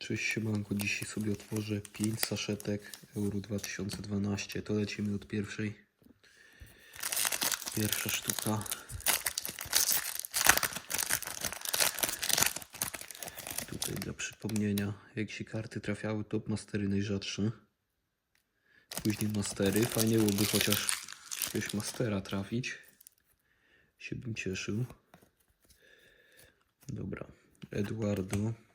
Cześć siemanko, dzisiaj sobie otworzę 5 saszetek Euro 2012. To lecimy od pierwszej. Pierwsza sztuka. Tutaj dla przypomnienia, jak się karty trafiały, top mastery najrzadsze. Później mastery. Fajnie byłoby chociaż jakiegoś mastera trafić. Się bym cieszył. Dobra. Eduardo.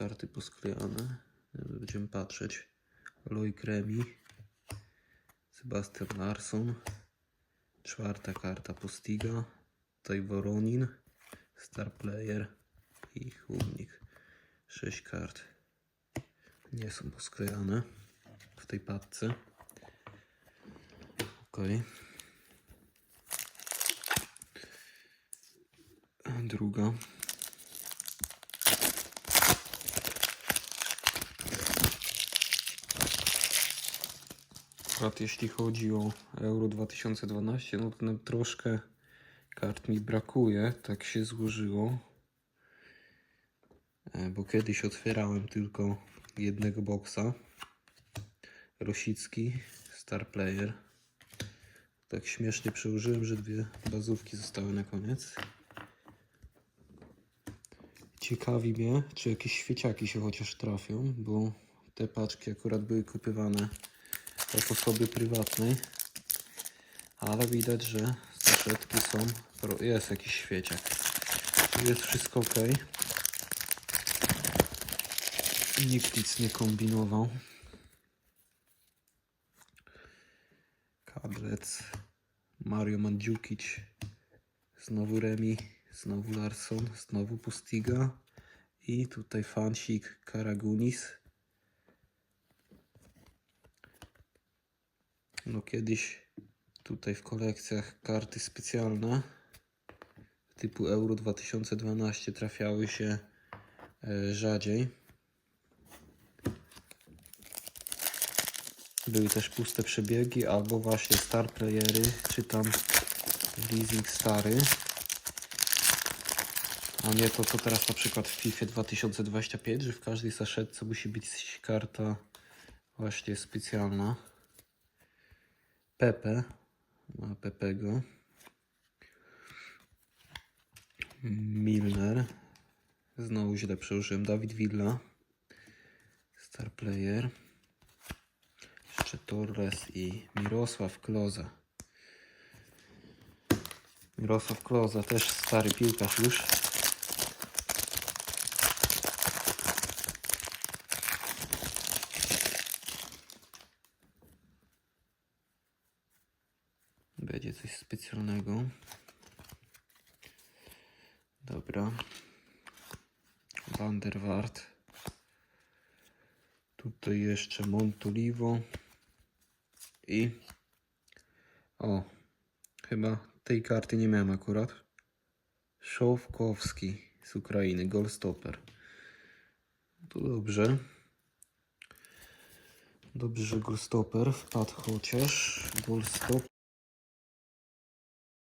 Karty posklejane. Będziemy patrzeć. Loic Remy. Sebastian Larsson. Czwarta karta Postiga. Tutaj. Star Player. I Chłodnik. Sześć kart. Nie są posklejane w tej papce. Okej. Druga. Akurat jeśli chodzi o Euro 2012, no to nam troszkę kart mi brakuje, tak się złożyło. E, Bo kiedyś otwierałem tylko jednego boksa. Rosicki, Star Player. Tak śmiesznie przełożyłem, że dwie bazówki zostały na koniec. Ciekawi mnie, czy jakieś świeciaki się chociaż trafią, bo te paczki akurat były kupywane od osoby prywatnej. Ale widać, że saszetki są. Jest jakiś świeciak. Jest wszystko ok. Nikt nic nie kombinował. Kadlec. Mario Mandzukic. Znowu Remi. Znowu Larson. Znowu Pustiga. I tutaj fansik Karagunis. No kiedyś tutaj w kolekcjach karty specjalne typu Euro 2012 trafiały się e, rzadziej. Były też puste przebiegi albo właśnie star playery, czy tam leasing stary. A nie to co teraz na przykład w FIFA 2025, że w każdej saszetce musi być karta właśnie specjalna. Pepe. Ma Pepego. Milner. Znowu źle przełożyłem. Dawid Villa. Star Player. Jeszcze Torres i Mirosław Kloza. Mirosław Kloza też stary piłkarz już. Będzie coś specjalnego. Dobra. Van der Waart. Tutaj jeszcze Montolivo. I... O. Chyba tej karty nie miałem akurat. Szowkowski z Ukrainy. Goalstopper. To dobrze. Dobrze, że Goalstopper wpadł chociaż. Goalstopper.